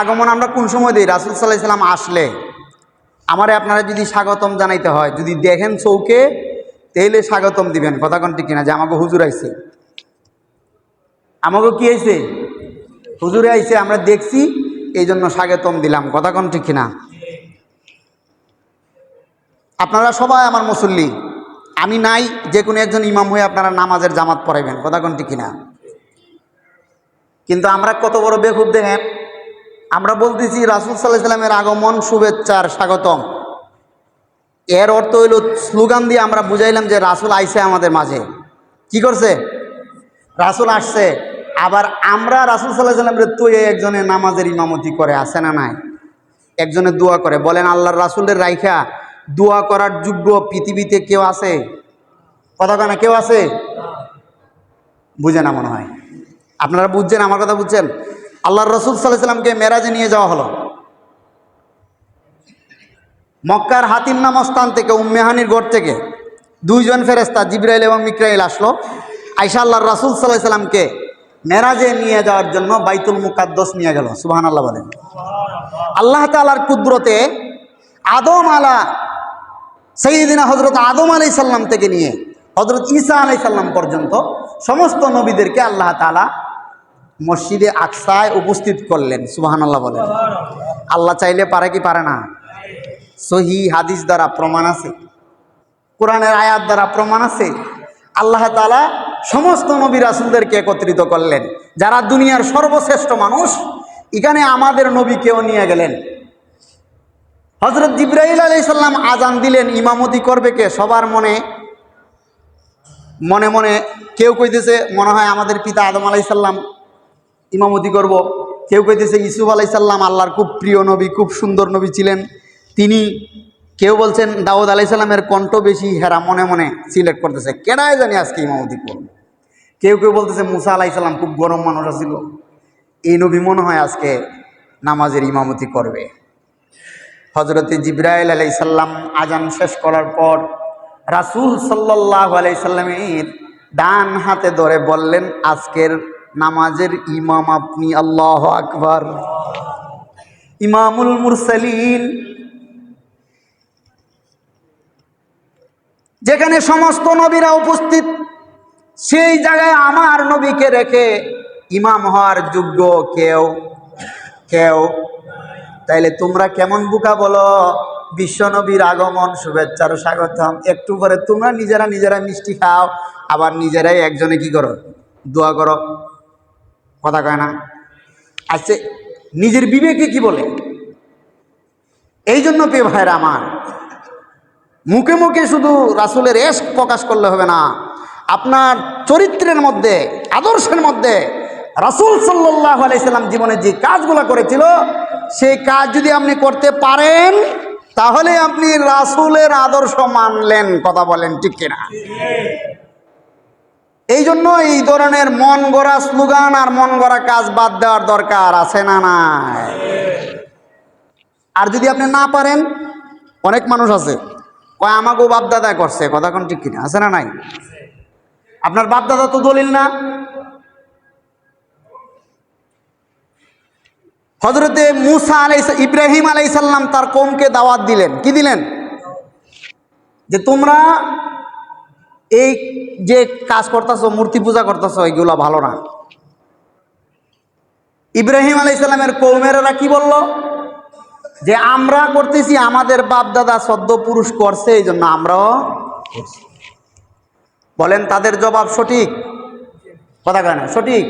আগমন আমরা কোন সময় দিই? রাসুল সাল্লাহ সাল্লাম আসলে। আমারে আপনারা যদি স্বাগতম জানাইতে হয়, যদি দেখেন চৌকে, তাইলে স্বাগতম দিবেন। কথা কোনটি কিনা? যে আমাকে হুজুর আইছে। আমাকে কি আইছে? হুজুরে আইছে, আমরা দেখছি এই জন্য স্বাগতম দিলাম। কথা কোন আপনারা সবাই আমার মুসল্লি। আমি নাই যে কোনো একজন ইমাম হয়ে আপনারা নামাজের জামাত পড়াইবেন। কথা কোন কিন্তু আমরা কত বড় বেকুব দেখেন আমরা বলতেছি রাসুল সাল্লাহ আগমন শুভেচ্ছার স্বাগতম। এর অর্থ হইল স্লোগান দিয়ে আমরা বুঝাইলাম যে রাসুল আইসে আমাদের মাঝে। কি করছে? রাসুল আসছে। আবার আমরা রাসুল সাল্লাহ সাল্লামের তুই একজনের নামাজের ইমামতি করে আসে না নাই? একজনের দোয়া করে। বলেন, আল্লাহর রাসুলের রাইখা দোয়া করার যোগ্য পৃথিবীতে কেউ আছে? কথা কেন কেউ আছে? বুঝে না মনে হয়। আপনারা বুঝছেন? আমার কথা বুঝছেন? আল্লাহর রসুল সাল্লাহ সাল্লামকে মেরাজে নিয়ে যাওয়া হলো। মক্কার হাতিম নাম স্থান থেকে উম্মেহানির গড় থেকে দুইজন ফেরেস্তা জিব্রাইল এবং মিকরাইল আসলো। আইসা আল্লাহর রাসুল সাল্লাহ সাল্লামকে মেরাজে নিয়ে যাওয়ার জন্য বাইতুল মুকাদ্দস নিয়ে গেল সুবাহান আল্লাহ বলেন। আল্লাহ তালার কুদরতে আদম আলা সঈদিনা হজরত আদম আলাই সাল্লাম থেকে নিয়ে হজরত ঈসা আলাই সাল্লাম পর্যন্ত সমস্ত নবীদেরকে আল্লাহ তালা মসজিদে আকসায় উপস্থিত করলেন সুবাহান আল্লাহ বলেন। আল্লাহ চাইলে পারে কি পারে না? সহি হাদিস দ্বারা প্রমাণ আছে, কোরআনের আয়াত দ্বারা প্রমাণ আছে। আল্লাহ তালা সমস্ত নবী রাসুলদেরকে একত্রিত করলেন। যারা দুনিয়ার সর্বশ্রেষ্ঠ মানুষ, এখানে আমাদের নবীকেও নিয়ে গেলেন। হজরত জিব্রাহিল আলি সাল্লাম আজান দিলেন, ইমামতি করবে কে? সবার মনে মনে মনে কেউ কইতেছে, মনে হয় আমাদের পিতা আদম আলাই সাল্লাম ইমামতি করব। কেউ কইতেছে ইসুফ আলাই সাল্লাম আল্লাহর খুব প্রিয় নবী, খুব সুন্দর নবী ছিলেন। তিনি কেউ বলছেন, দাউদ আলাই সাল্লামের কণ্ঠ বেশি হেরা মনে মনে সিলেক্ট করতেছে। কেনায় জানি আজকে ইমামতি করব? কেউ কেউ বলতেছে, মুসা আলাই সাল্লাম খুব গরম মানুষ ছিল এই নবী মনে হয় আজকে নামাজের ইমামতি করবে। হজরতে জিব্রাইল আলাই সাল্লাম আজান শেষ করার পর রাসুল সাল্লাহ আলাই সাল্লামের ডান হাতে ধরে বললেন, আজকের নামাজের ইমাম আপনি, আল্লাহ আকবর। ইমামুল মুরসালিন, যেখানে সমস্ত নবীরা উপস্থিত, সেই জায়গায় আমার নবীকে রেখে ইমাম হওয়ার যোগ্য কেউ কেউ? তাইলে তোমরা কেমন বুকা বলো? বিশ্ব নবীর আগমন শুভেচ্ছার স্বাগতম। একটু পরে তোমরা নিজেরা নিজেরা মিষ্টি খাও, আবার নিজেরাই একজনে কি করো? দোয়া করো। কথা কয় না? আচ্ছা নিজের বিবেকে কি বলে? এই জন্য পে ভাইরা আমার, মুখে মুখে শুধু রাসুলের এস প্রকাশ করলে হবে না, আপনার চরিত্রের মধ্যে, আদর্শের মধ্যে রাসুল সাল্লাহ আলাইসাল্লাম জীবনে যে কাজগুলো করেছিল, সেই কাজ যদি আপনি করতে পারেন, তাহলে আপনি রাসুলের আদর্শ মানলেন, কথা বলেন ঠিক কিনা? এই জন্য এই ধরনের মন গড়া স্লোগান আর মন গড়া কাজ বাদ দেওয়ার দরকার আছে না নাই? আর যদি আপনি না পারেন, অনেক মানুষ আছে, কয় আমাকেও বাপদাদা করছে। কথা কোন ঠিক কিনা? আছে না নাই? আপনার বাপদাদা তো দলিল না। হজরতে মুসা আলাই ইব্রাহিম আলাইসাল্লাম তার কমকে দাওয়াত দিলেন। কি দিলেন? যে তোমরা এই যে কাজ করতেছ, মূর্তি পূজা করতেছ এইগুলো ভালো না। ইব্রাহিম আলাইসাল্লামের কৌমেরা কি বলল? যে আমরা করতেছি, আমাদের বাপ দাদা সদ্য পুরুষ করছে এই জন্য আমরাও। বলেন, তাদের জবাব সঠিক? কথা কেন সঠিক?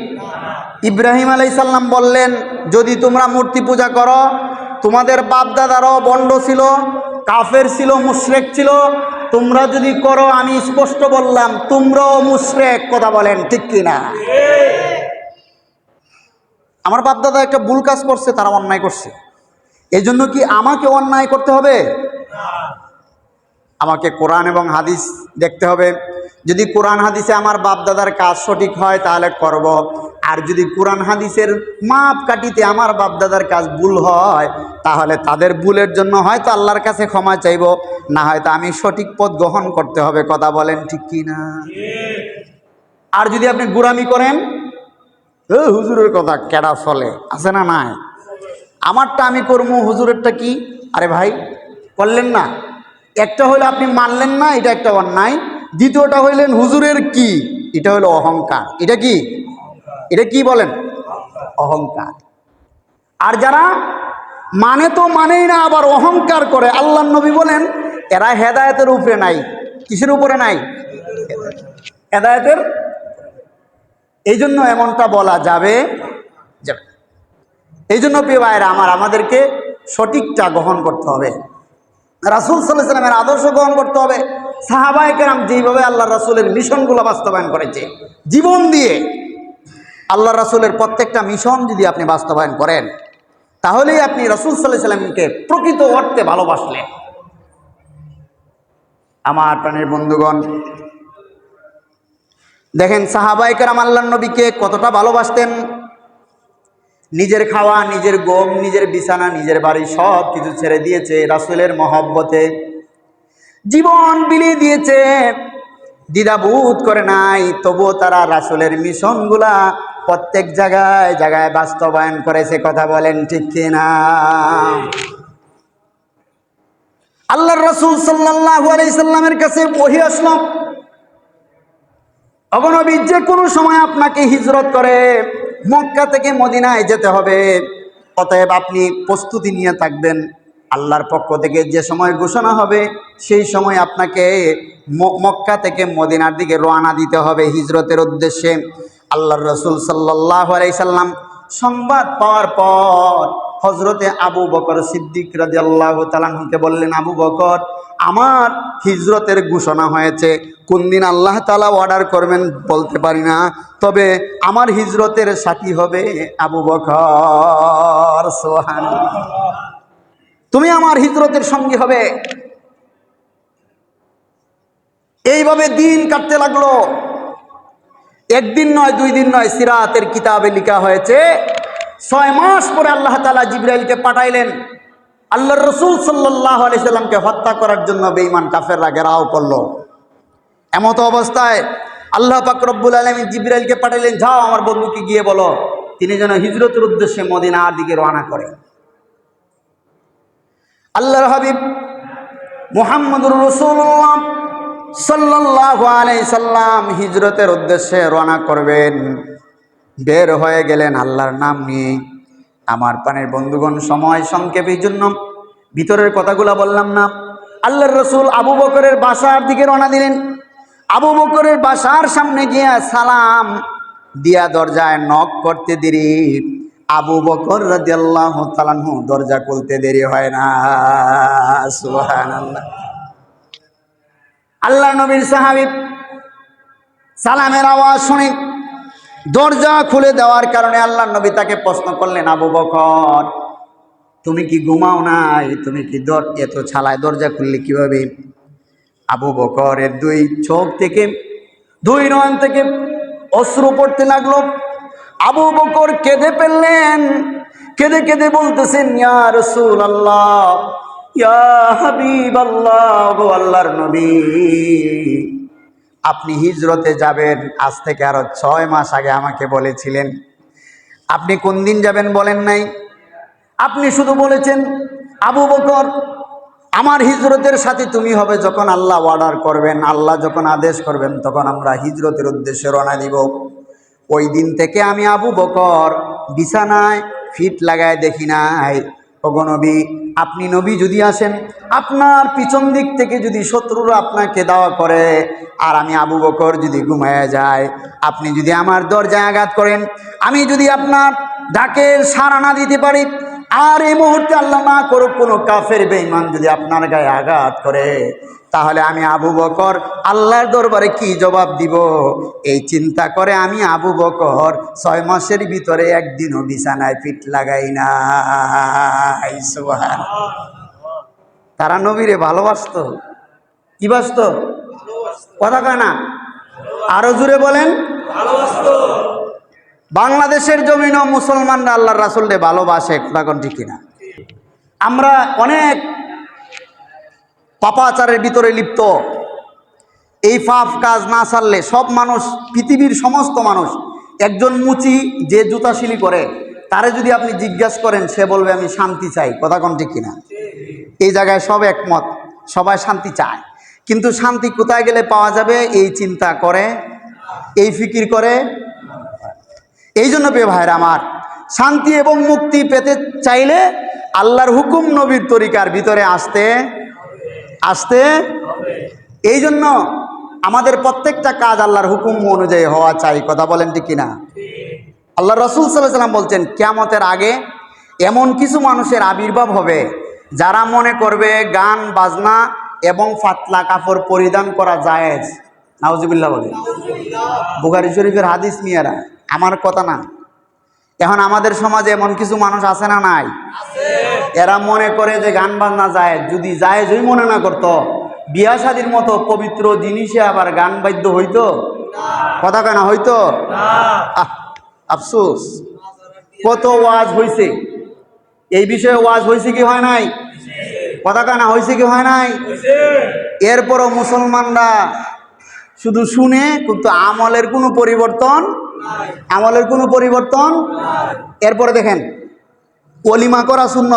ইব্রাহিম আলাইসাল্লাম বললেন, যদি তোমরা মূর্তি পূজা করো, তোমাদের বাপ দাদারাও বন্ড ছিল, কাফের ছিল, মুশরেক ছিল তোমরা যদি করো, আমি স্পষ্ট বললাম, তোমরাও মুশরেক, কথা বলেন, ঠিক কিনা? আমার বাপ দাদা একটা ভুল কাজ করছে, তারা অন্যায় করছে। এই জন্য কি আমাকে অন্যায় করতে হবে? আমাকে কোরআন এবং হাদিস দেখতে হবে। যদি কোরআন হাদিসে আমার বাপদাদার কাজ সঠিক হয়, তাহলে করব। আর যদি কোরআন হাদিসের মাপ কাটিতে আমার বাপদাদার কাজ ভুল হয়, তাহলে তাদের ভুলের জন্য হয়তো আল্লাহর কাছে ক্ষমা চাইব, না হয়তো আমি সঠিক পথ গ্রহণ করতে হবে, কথা বলেন ঠিক কি না আর যদি আপনি গুরামি করেন হুজুরের কথা কেডা চলে, আছে না নাই? আমারটা আমি করব হুজুরেরটা কি? আরে ভাই, করলেন না। একটা হলো আপনি মানলেন না, এটা একটা অন্যায়। দ্বিতীয়টা হইলেন হুজুরের কি? এটা হলো অহংকার। এটা কি? এটা কি বলেন? অহংকার। আর যারা মানে তো মানেই না, আবার অহংকার করে আল্লাহ নবী বলেন, এরা হেদায়তের উপরে নাই। কিসের উপরে নাই? হেদায়েতের? এই জন্য এমনটা বলা যাবে যাবে এই জন্য প্রিয় ভাইয়েরা, আমার, আমাদেরকে সঠিকটা গ্রহণ করতে হবে। রাসুল সাল্লাহ সাল্লামের আদর্শ গ্রহণ করতে হবে। সাহাবায় কেরাম যেইভাবে আল্লাহ রাসুলের মিশনগুলো বাস্তবায়ন করেছে, জীবন দিয়ে আল্লাহ রাসুলের প্রত্যেকটা মিশন যদি আপনি বাস্তবায়ন করেন, তাহলেই আপনি রসুল সাল্লাহ সাল্লামকে প্রকৃত অর্থে ভালোবাসলেন। আমার প্রাণের বন্ধুগণ, দেখেন সাহাবাইকার আল্লাহ নবীকে কতটা ভালোবাসতেন। নিজের খাওয়া, নিজের গম, নিজের বিছানা, নিজের বাড়ি সব কিছু ছেড়ে দিয়েছে রাসুলের মহব্বতে। জীবন বিলিয়ে দিয়েছে। দ্বিধাবোধ করে নাই, তবুও তারা রাসুলের মিশনগুলা প্রত্যেক জায়গায় জায়গায় বাস্তবায়ন করেছে কথা বলেন, ঠিক কিনা? আল্লাহ রসুল সাল্লাহ আলাইসাল্লামের কাছে বহি আসলাম। অগনবী যে কোনো সময় আপনাকে হিজরত করে মক্কা থেকে মদিনায় যেতে হবে। অতএব আপনি প্রস্তুতি নিয়ে থাকবেন। আল্লাহর পক্ষ থেকে যে সময় ঘোষণা হবে, সেই সময় আপনাকে মক্কা থেকে মদিনার দিকে রওনা দিতে হবে হিজরতের উদ্দেশ্যে। আল্লাহর রসুল সাল্লাহ আলাইসাল্লাম সংবাদ পাওয়ার পর হজরতে আবু বকর সিদ্দিক রাজি আল্লাহ তালাহুকে বললেন, আবু বকর, আমার হিজরতের ঘোষণা হয়েছে। কোন দিন আল্লাহ তালা অর্ডার করবেন বলতে পারি না, তবে আমার হিজরতের সাথী হবে আবু বকর। সোহান তুমি আমার হিজরতের সঙ্গী হবে। এইভাবে দিন কাটতে লাগল। একদিন নয়, দুই দিন নয়, সিরাতের কিতাবে লেখা হয়েছে, ছয় মাস পরে আল্লাহ তালা জিব্রাইলকে পাঠাইলেন। আল্লাহ রসুল সাল্লাহ আলাইসাল্লামকে হত্যা করার জন্য বেঈমান কাফেররা ঘেরাও করল। এমত অবস্থায় আল্লাহ পাকরব্বুল আলমী জিব্রাইলকে পাঠাইলেন, যাও আমার বন্ধুকে গিয়ে বলো, তিনি যেন হিজরতের উদ্দেশ্যে মদিনার দিকে রওনা করে। আল্লাহর হাবিব মুহাম্মদুর রসুল্লাহ সাল্লাহ সাল্লাম হিজরতের উদ্দেশ্যে রওনা করবেন। বের হয়ে গেলেন আল্লাহর নাম নিয়ে। আমার পানের বন্ধুগণ, সময় সংক্ষেপের জন্য ভিতরের কথাগুলো বললাম না। আল্লাহর রসুল আবু বকরের বাসার দিকে রওনা দিলেন। আবু বকরের বাসার সামনে গিয়া সালাম দিয়া দরজায় নক করতে দেরি। আবু বকর রাদিয়াল্লাহু তাআলাহু দরজা খুলতে দেরি হয় না। সুবহানাল্লাহ। আল্লাহ নবীর সাহাবী সালামের আওয়াজ শুনে দরজা খুলে দেওয়ার কারণে আল্লাহ নবী তাকে প্রশ্ন করলেন, আবু বকর, তুমি কি ঘুমাও নাই? তুমি কি দর এত ছালায় দরজা খুললে কীভাবে? আবু বকরের দুই চোখ থেকে, দুই নয়ন থেকে অশ্রু পড়তে লাগল। আবু বকর কেঁদে ফেললেন, কেঁদে কেঁদে বলতেছেন, ইয়া রসুল আল্লাহ আল্লাহর আপনি হিজরতে যাবেন, আজ থেকে আরও ছয় মাস আগে আমাকে বলেছিলেন। আপনি কোন দিন যাবেন বলেন নাই? আপনি শুধু বলেছেন, আবু বকর, আমার হিজরতের সাথে তুমি হবে যখন আল্লাহ অর্ডার করবেন, আল্লাহ যখন আদেশ করবেন, তখন আমরা হিজরতের উদ্দেশ্যে রওনা দিব। ওই দিন থেকে আমি আবু বকর বিছানায় ফিট লাগায় দেখি নাই। ওগো নবী, আপনি নবী যদি আসেন, আপনার পিছন দিক থেকে যদি শত্রুরা আপনাকে দাওয়া করে, আর আমি আবু বকর যদি ঘুমায় যায়, আপনি যদি আমার দরজায় আঘাত করেন, আমি যদি আপনার ডাকের সারানা দিতে পারি, আর এই মুহূর্তে আল্লাহ না করুক কোনো কাফের বেঈমান যদি আপনার গায়ে আঘাত করে তাহলে আমি আবু বকর আল্লাহর দরবারে কি জবাব দিব? এই চিন্তা করে আমি আবু বকর ছয় মাসের ভিতরে একদিনও বিছানায় পিঠ লাগাই না তারা নবীরে ভালোবাসত। কি বাসত? কথা কয় না। আরও জুড়ে বলেন। বাংলাদেশের জমিনও মুসলমানরা আল্লাহর রাসুলরে ভালোবাসে, কথা ঠিক কিনা? আমরা অনেক পাপাচারের ভিতরে লিপ্ত। এই পাপ কাজ না ছাড়লে সব মানুষ, পৃথিবীর সমস্ত মানুষ, একজন মুচি যে জুতা জুতাশিলি করে, তারে যদি আপনি জিজ্ঞাসা করেন, সে বলবে, আমি শান্তি চাই। কথা কোন ঠিক কিনা? এই জায়গায় সব একমত, সবাই শান্তি চায়। কিন্তু শান্তি কোথায় গেলে পাওয়া যাবে? এই চিন্তা করে, এই ফিকির করে। এই জন্য পে ভাইরা আমার, শান্তি এবং মুক্তি পেতে চাইলে আল্লাহর হুকুম নবীর তরিকার ভিতরে আসতে আসতে এই জন্য আমাদের প্রত্যেকটা কাজ আল্লাহর হুকুম অনুযায়ী হওয়া চাই, কথা বলেন ঠিক কিনা? আল্লাহ রসুল সাল্লাহ সাল্লাম বলছেন, কেয়ামতের আগে এমন কিছু মানুষের আবির্ভাব হবে যারা মনে করবে গান, বাজনা এবং ফাতলা কাপড় পরিধান করা জায়েজ। নাউজিবুল্লাহ বলে। বুখারি শরীফের হাদিস মিয়ারা, আমার কথা না। এখন আমাদের সমাজে এমন কিছু মানুষ আছে না নাই? এরা মনে করে যে গান বাজনা যায়, যদি যায় যদি মনে না করতো, বিয়া শাদির মতো পবিত্র জিনিসে আবার গান বাদ্য হইতো? কথা কেনা হইতো? আফসোস। কত ওয়াজ হয়েছে এই বিষয়ে ওয়াজ হয়েছে কি হয় নাই? কথা কানা হয়েছে কি হয় নাই? এরপরও মুসলমানরা শুধু শুনে, কিন্তু আমলের কোনো পরিবর্তন আমলের কোনো পরিবর্তন এরপরে দেখেন, অলিমা করা শূন্য